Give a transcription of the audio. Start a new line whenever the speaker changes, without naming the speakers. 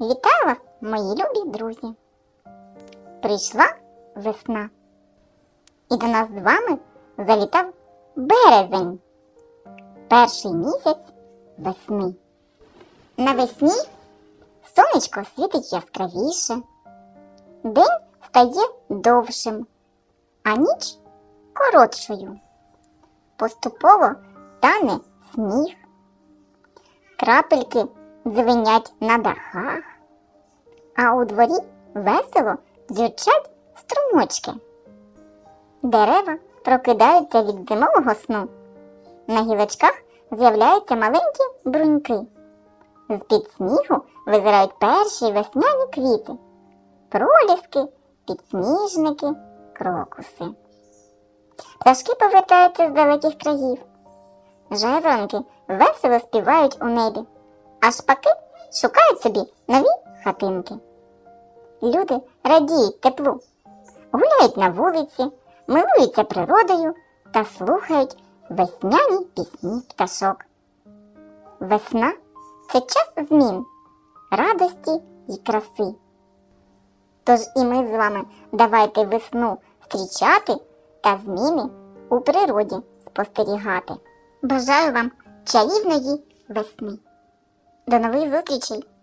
Вітаю вас, мої любі друзі! Прийшла весна, і до нас з вами завітав березень, перший місяць весни. Навесні сонечко світить яскравіше, день стає довшим, а ніч коротшою. Поступово тане сніг, крапельки дзвенять на дахах, а у дворі весело дзюрчать струмочки. Дерева прокидаються від зимового сну. На гілочках з'являються маленькі бруньки. З-під снігу визирають перші весняні квіти, проліски, підсніжники, крокуси. Пташки повертаються з далеких країв. Жайворонки весело співають у небі, а шпаки шукають собі нові хатинки. Люди радіють теплу, гуляють на вулиці, милуються природою та слухають весняні пісні пташок. Весна це час змін, радості і краси. Тож і ми з вами давайте весну зустрічати та зміни у природі спостерігати. Бажаю вам чарівної весни. До нових зустрічей!